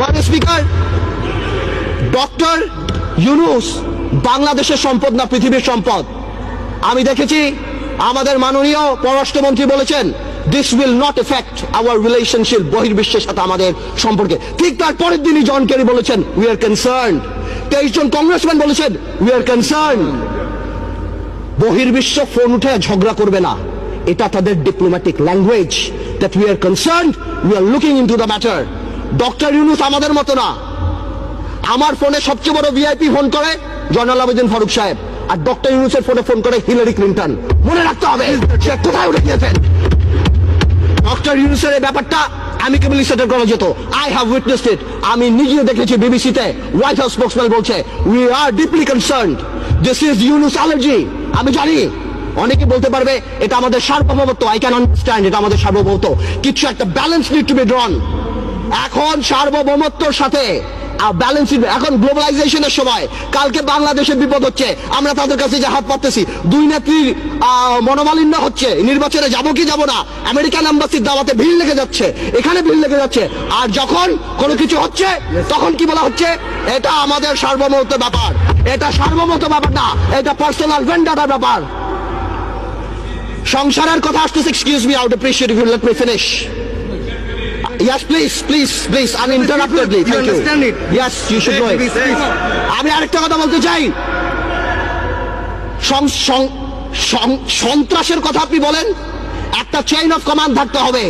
মাননীয় speaker, doctor Yunus, বাংলাদেশের সম্পদ না পৃথিবীর সম্পদ? আমি দেখেছি, আমাদের মাননীয় পররাষ্ট্রমন্ত্রী বলেছেন this will not affect our relationship বহির্বিশ্বের সাথে আমাদের সম্পর্কে। ঠিক তার পরের দিনই জন কেরি বলেছেন উই আর কনসার্ন তেইশ জন কংগ্রেসম্যান বলেছেন উই আর কনসার্ন বহির্বিশ্ব ফোন উঠে ঝগড়া করবে না। এটা তাদের diplomatic language that we are concern we are looking into the matter doctor Yunus আমাদের মতো না। আমার ফোনে সবচেয়ে বড় ভিআইপি ফোন করে জয়নাল আবেদিন ফারুক সাহেব। আর ডক্টর ইউনুসের ফোনে ফোন করে হিলারি ক্লিন্টন। মনে রাখতে হবে, সে কোথায় উঠে গিয়েছেন? ডক্টর ইউনুসের এই ব্যাপারটা অ্যামিকেবলি সেটেল করা যেত আই হ্যাভ উইটনেসড ইট আমি নিজেও দেখেছি বিবিসিতে হোয়াইট হাউস স্পোক্সম্যান বলছে we are deeply concern this is Yunus allergy আমি জানি। অনেকে বলতে পারবে, এটা আমাদের সার্বভৌমত্ব। আই ক্যান আন্ডারস্ট্যান্ড এটা আমাদের সার্বভৌমত্ব। কিছু একটা balance need to be drawn এখন সার্বভৌমত্বর সাথে এখন গ্লোবালাইজেশনের সময়। কালকে বাংলাদেশের বিপদ হচ্ছে, আমরা তাদের কাছে যে হাত পাততেছি। দুই নেত্রীর মনোমালিন্য হচ্ছে, নির্বাচনে যাব কি যাব না, আমেরিকান এম্বাসির দাওয়াতে ভিড় লেগে যাচ্ছে, এখানে ভিড় লেগে যাচ্ছে। আর যখন কোনো কিছু হচ্ছে, তখন কি বলা হচ্ছে? এটা আমাদের সার্বভৌমত্ব ব্যাপার। এটা সার্বভৌমত্ব ব্যাপার না, এটা পার্সোনাল ভেন্ডারের ব্যাপার। সংসারের কথা আসতেছে excuse me out appreciate you let me finish Yes, please, please, please, uninterruptedly. Thank you. understand it? Yes, you should know it. আমি আরেকটা কথা বলতে চাই সন্ত্রাসের কথা আপনি বলেন একটা চেইন অফ কমান্ড থাকতে হবে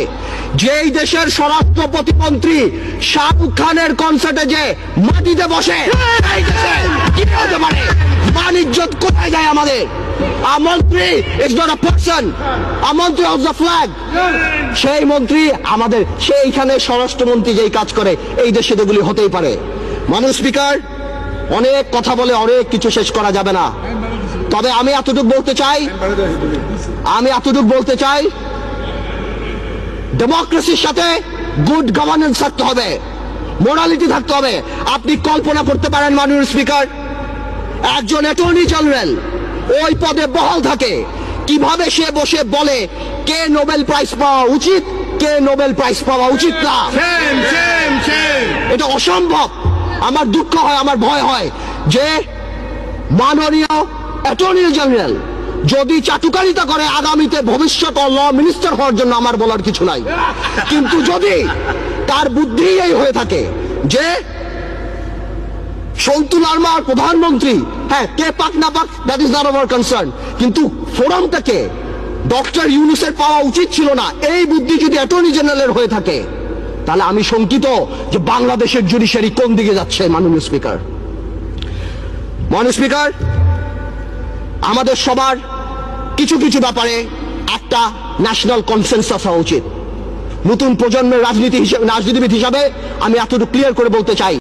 যেই দেশের স্বরাষ্ট্র প্রতিমন্ত্রী শাহরুখ খানের কনসার্টে যে মাটিতে বসে ইজ্জত কোথায় যায় আমাদের? আ মন্ত্রী ইজ নট পার্সন আ মন্ত্রী অফ দ্য ফ্ল্যাগ সেই মন্ত্রী আমাদের, সেইখানে স্বরাষ্ট্রমন্ত্রী যেই কাজ করে, এই দেশে এগুলি হতেই পারে। মানুষ স্পিকার, অনেক কথা বলে অনেক কিছু শেষ করা যাবে না। তবে আমি এতটুকু বলতে চাই, আমি এতটুকু বলতে চাই ডেমোক্রেসির সাথে গুড গভর্নেন্স থাকতে হবে। মোরালিটি থাকতে হবে। আপনি কল্পনা করতে পারেন মাননীয় স্পিকার একজন অ্যাটর্নি জেনারেল ওই পদে বহাল থাকে। কীভাবে সে বসে বলে কে নোবেল প্রাইজ পাওয়া উচিত কে নোবেল প্রাইজ পাওয়া উচিত না. এটা অসম্ভব। আমার দুঃখ হয় আমার ভয় হয় যে মাননীয় অ্যাটর্নি জেনারেল যদি চাটুকারিতা করে, আগামীতে ভবিষ্যৎ ল মিনিস্টার হওয়ার জন্য আমার বলার কিছু নাই। কিন্তু যদি তার বুদ্ধি এই হয়ে থাকে যে সন্তুল আর্মার প্রধানমন্ত্রী হ্যাঁ কে পাক না পাক that is not our concern কিন্তু ফোরামটাকে ডক্টর ইউনুসের পাওয়া উচিত ছিল না। এই বুদ্ধি যদি অ্যাটর্নি জেনারেলের হয়ে থাকে, তাহলে আমি শঙ্কিত যে বাংলাদেশের জুডিশিয়ারি কোন দিকে যাচ্ছে, মাননীয় স্পিকার মাননীয় স্পিকার আমাদের সবার কিছু কিছু ব্যাপারে একটা ন্যাশনাল কনসেন্সাস হওয়া উচিত। নতুন প্রজন্মের রাজনীতি হিসেবে রাজনীতিবিদ হিসাবে আমি এতটুকু ক্লিয়ার করে বলতে চাই